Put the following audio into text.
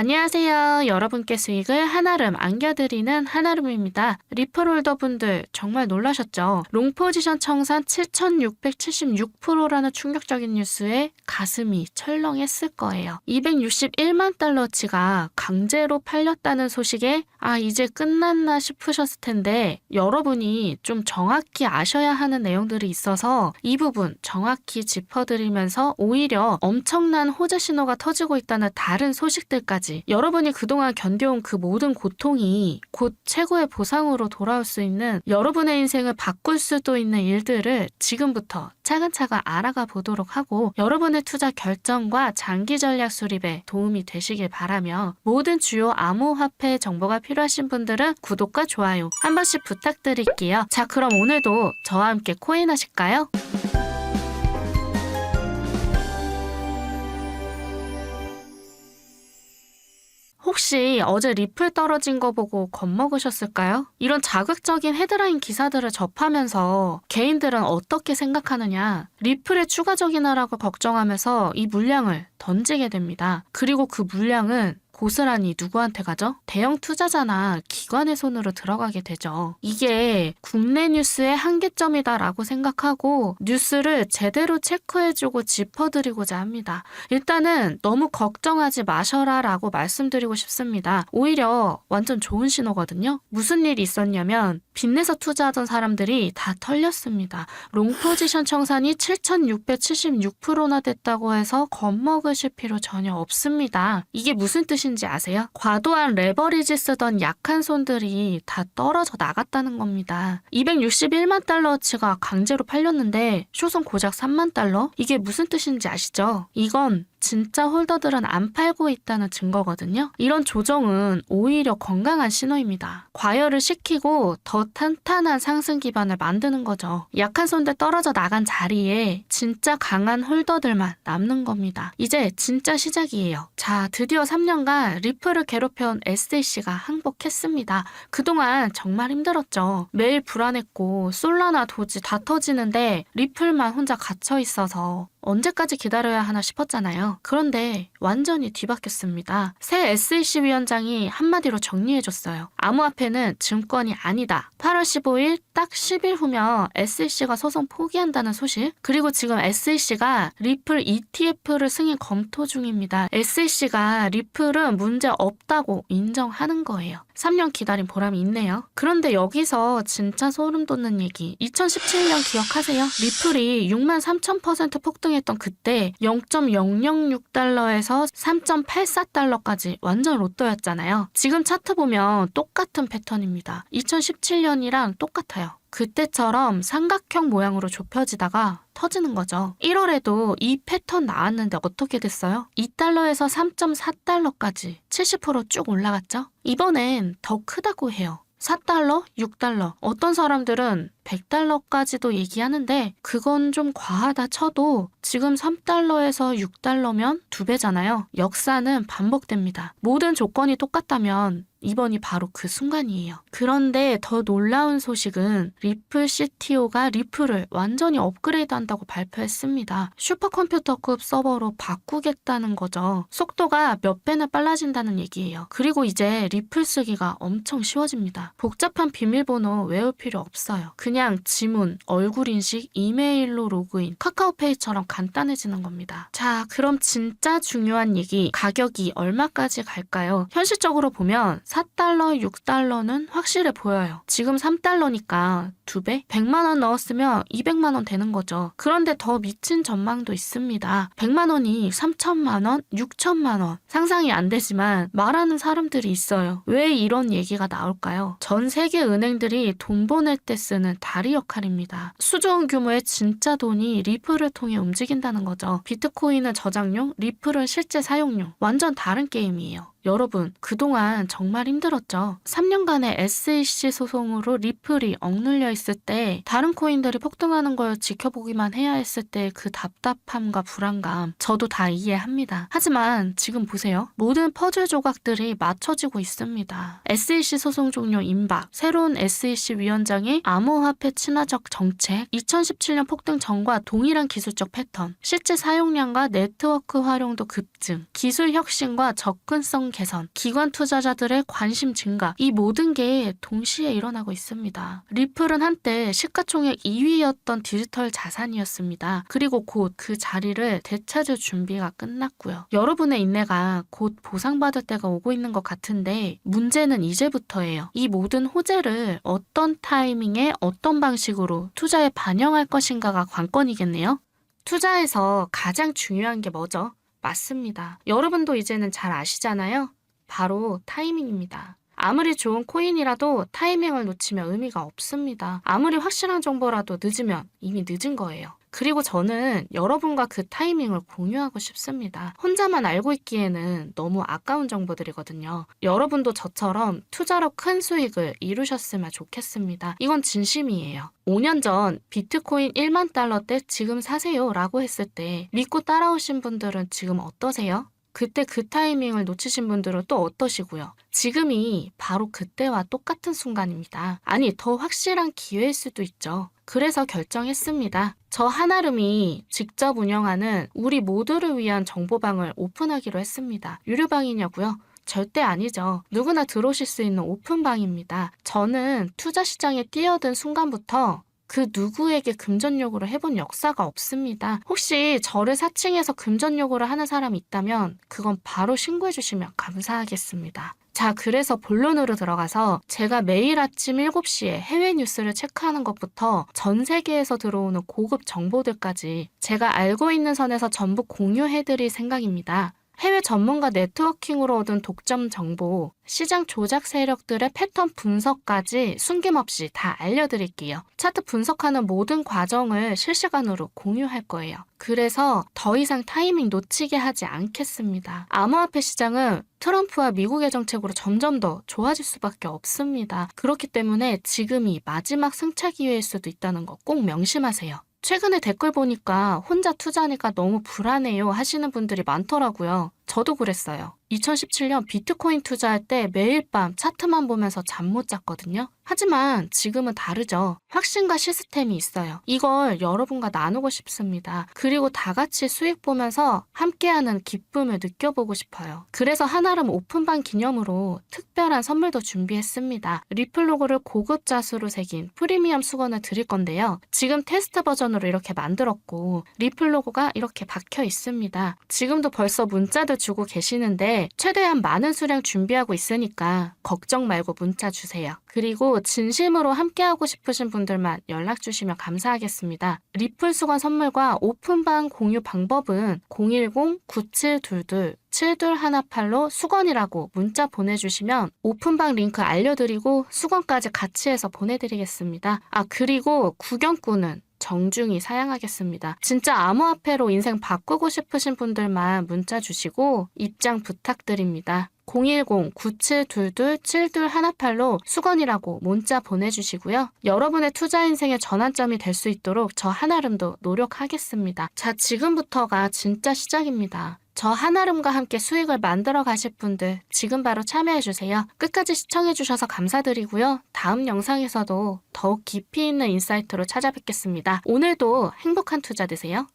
안녕하세요. 여러분께 수익을 한아름 안겨드리는 한아름입니다. 리플홀더 분들 정말 놀라셨죠? 롱포지션 청산 7,676%라는 충격적인 뉴스에 가슴이 철렁했을 거예요. 261만 달러치가 강제로 팔렸다는 소식에 아 이제 끝났나 싶으셨을 텐데 여러분이 좀 정확히 아셔야 하는 내용들이 있어서 이 부분 정확히 짚어드리면서 오히려 엄청난 호재 신호가 터지고 있다는 다른 소식들까지 여러분이 그동안 견뎌온 그 모든 고통이 곧 최고의 보상으로 돌아올 수 있는 여러분의 인생을 바꿀 수도 있는 일들을 지금부터 차근차근 알아가 보도록 하고 여러분의 투자 결정과 장기 전략 수립에 도움이 되시길 바라며 모든 주요 암호화폐 정보가 필요하신 분들은 구독과 좋아요 한 번씩 부탁드릴게요. 자, 그럼 오늘도 저와 함께 코인 하실까요? 혹시 어제 리플 떨어진 거 보고 겁먹으셨을까요? 이런 자극적인 헤드라인 기사들을 접하면서 개인들은 어떻게 생각하느냐? 리플의 추가적인 하락을 걱정하면서 이 물량을 던지게 됩니다. 그리고 그 물량은 고스란히 누구한테 가죠? 대형 투자자나 기관의 손으로 들어가게 되죠. 이게 국내 뉴스의 한계점이다라고 생각하고 뉴스를 제대로 체크해주고 짚어드리고자 합니다. 일단은 너무 걱정하지 마셔라 라고 말씀드리고 싶습니다. 오히려 완전 좋은 신호거든요. 무슨 일이 있었냐면 빚내서 투자하던 사람들이 다 털렸습니다. 롱포지션 청산이 7,676%나 됐다고 해서 겁먹으실 필요 전혀 없습니다. 이게 무슨 뜻 인지 아세요? 과도한 레버리지 쓰던 약한 손들이 다 떨어져 나갔다는 겁니다. 261만 달러어치가 강제로 팔렸는데 쇼송 고작 3만 달러? 이게 무슨 뜻인지 아시죠? 이건 진짜 홀더들은 안 팔고 있다는 증거거든요. 이런 조정은 오히려 건강한 신호입니다. 과열을 시키고 더 탄탄한 상승 기반을 만드는 거죠. 약한 손들 떨어져 나간 자리에 진짜 강한 홀더들만 남는 겁니다. 이제 진짜 시작이에요. 자, 드디어 3년간 리플을 괴롭혀온 SAC가 항복했습니다. 그동안 정말 힘들었죠. 매일 불안했고 솔라나 도지 다 터지는데 리플만 혼자 갇혀 있어서 언제까지 기다려야 하나 싶었잖아요. 그런데 완전히 뒤바뀌었습니다. 새 SEC 위원장이 한마디로 정리해줬어요. 암호화폐는 증권이 아니다. 8월 15일 딱 10일 후면 SEC가 소송 포기한다는 소식. 그리고 지금 SEC가 리플 ETF를 승인 검토 중입니다. SEC가 리플은 문제 없다고 인정하는 거예요. 3년 기다린 보람이 있네요. 그런데 여기서 진짜 소름 돋는 얘기. 2017년 기억하세요? 리플이 6만 3천% 폭등 했던 그때 0.006달러에서 3.84달러까지 완전 로또였잖아요. 지금 차트 보면 똑같은 패턴입니다. 2017년이랑 똑같아요. 그때처럼 삼각형 모양으로 좁혀지다가 터지는 거죠. 1월에도 이 패턴 나왔는데 어떻게 됐어요? 2달러에서 3.4달러까지 70%쭉 올라갔죠? 이번엔 더 크다고 해요. 4달러? 6달러. 어떤 사람들은 100달러까지도 얘기하는데 그건 좀 과하다 쳐도 지금 3달러에서 6달러면 두 배잖아요. 역사는 반복됩니다. 모든 조건이 똑같다면 이번이 바로 그 순간이에요. 그런데 더 놀라운 소식은 리플 CTO가 리플을 완전히 업그레이드 한다고 발표했습니다. 슈퍼컴퓨터급 서버로 바꾸겠다는 거죠. 속도가 몇 배나 빨라진다는 얘기예요. 그리고 이제 리플 쓰기가 엄청 쉬워집니다. 복잡한 비밀번호 외울 필요 없어요. 그냥 지문, 얼굴 인식, 이메일로 로그인, 카카오페이처럼 간단해지는 겁니다. 자, 그럼 진짜 중요한 얘기, 가격이 얼마까지 갈까요? 현실적으로 보면 4달러, 6달러는 확실해 보여요. 지금 3달러니까 두 배? 100만 원 넣었으면 200만 원 되는 거죠. 그런데 더 미친 전망도 있습니다. 100만 원이 3천만 원, 6천만 원. 상상이 안 되지만 말하는 사람들이 있어요. 왜 이런 얘기가 나올까요? 전 세계 은행들이 돈 보낼 때 쓰는 다리 역할입니다. 수조원 규모의 진짜 돈이 리플을 통해 움직인다는 거죠. 비트코인은 저장용, 리플은 실제 사용용. 완전 다른 게임이에요. 여러분, 그동안 정말 힘들었죠. 3년간의 SEC 소송으로 리플이 억눌려 있을 때 다른 코인들이 폭등하는 걸 지켜보기만 해야 했을 때 그 답답함과 불안감 저도 다 이해합니다. 하지만 지금 보세요. 모든 퍼즐 조각들이 맞춰지고 있습니다. SEC 소송 종료 임박, 새로운 SEC 위원장의 암호화폐 친화적 정책, 2017년 폭등 전과 동일한 기술적 패턴, 실제 사용량과 네트워크 활용도 급증, 기술 혁신과 접근성 개선, 기관 투자자들의 관심 증가, 이 모든 게 동시에 일어나고 있습니다. 리플은 한때 시가총액 2위였던 디지털 자산이었습니다. 그리고 곧 그 자리를 되찾을 준비가 끝났고요. 여러분의 인내가 곧 보상받을 때가 오고 있는 것 같은데 문제는 이제부터예요. 이 모든 호재를 어떤 타이밍에 어떤 방식으로 투자에 반영할 것인가가 관건이겠네요. 투자에서 가장 중요한 게 뭐죠? 맞습니다. 여러분도 이제는 잘 아시잖아요. 바로 타이밍입니다. 아무리 좋은 코인이라도 타이밍을 놓치면 의미가 없습니다. 아무리 확실한 정보라도 늦으면 이미 늦은 거예요. 그리고 저는 여러분과 그 타이밍을 공유하고 싶습니다. 혼자만 알고 있기에는 너무 아까운 정보들이거든요. 여러분도 저처럼 투자로 큰 수익을 이루셨으면 좋겠습니다. 이건 진심이에요. 5년 전 비트코인 1만 달러 때 지금 사세요 라고 했을 때 믿고 따라오신 분들은 지금 어떠세요? 그때 그 타이밍을 놓치신 분들은 또 어떠시고요? 지금이 바로 그때와 똑같은 순간입니다. 아니, 더 확실한 기회일 수도 있죠. 그래서 결정했습니다. 저 한아름이 직접 운영하는 우리 모두를 위한 정보방을 오픈하기로 했습니다. 유료방이냐고요? 절대 아니죠. 누구나 들어오실 수 있는 오픈방입니다. 저는 투자 시장에 뛰어든 순간부터 그 누구에게 금전 요구를 해본 역사가 없습니다. 혹시 저를 사칭해서 금전 요구를 하는 사람이 있다면 그건 바로 신고해 주시면 감사하겠습니다. 자, 그래서 본론으로 들어가서 제가 매일 아침 7시에 해외 뉴스를 체크하는 것부터 전 세계에서 들어오는 고급 정보들까지 제가 알고 있는 선에서 전부 공유해드릴 생각입니다. 해외 전문가 네트워킹으로 얻은 독점 정보, 시장 조작 세력들의 패턴 분석까지 숨김없이 다 알려드릴게요. 차트 분석하는 모든 과정을 실시간으로 공유할 거예요. 그래서 더 이상 타이밍 놓치게 하지 않겠습니다. 암호화폐 시장은 트럼프와 미국의 정책으로 점점 더 좋아질 수밖에 없습니다. 그렇기 때문에 지금이 마지막 승차 기회일 수도 있다는 거 꼭 명심하세요. 최근에 댓글 보니까 혼자 투자하니까 너무 불안해요 하시는 분들이 많더라고요. 저도 그랬어요. 2017년 비트코인 투자할 때 매일 밤 차트만 보면서 잠 못 잤거든요. 하지만 지금은 다르죠. 확신과 시스템이 있어요. 이걸 여러분과 나누고 싶습니다. 그리고 다 같이 수익 보면서 함께하는 기쁨을 느껴보고 싶어요. 그래서 한아름 오픈방 기념으로 특별한 선물도 준비했습니다. 리플 로고를 고급 자수로 새긴 프리미엄 수건을 드릴 건데요. 지금 테스트 버전으로 이렇게 만들었고 리플 로고가 이렇게 박혀 있습니다. 지금도 벌써 문자도 주고 계시는데 최대한 많은 수량 준비하고 있으니까 걱정 말고 문자 주세요. 그리고 진심으로 함께하고 싶으신 분들만 연락 주시면 감사하겠습니다. 리플 수건 선물과 오픈방 공유 방법은 010-9722 7218로 수건이라고 문자 보내주시면 오픈방 링크 알려드리고 수건까지 같이 해서 보내드리겠습니다. 아, 그리고 구경꾼은 정중히 사양하겠습니다. 진짜 암호화폐로 인생 바꾸고 싶으신 분들만 문자 주시고 입장 부탁드립니다. 010-9722-7218로 수건이라고 문자 보내주시고요. 여러분의 투자 인생의 전환점이 될 수 있도록 저 한아름도 노력하겠습니다. 자, 지금부터가 진짜 시작입니다. 저 한아름과 함께 수익을 만들어 가실 분들 지금 바로 참여해 주세요. 끝까지 시청해 주셔서 감사드리고요. 다음 영상에서도 더욱 깊이 있는 인사이트로 찾아뵙겠습니다. 오늘도 행복한 투자 되세요.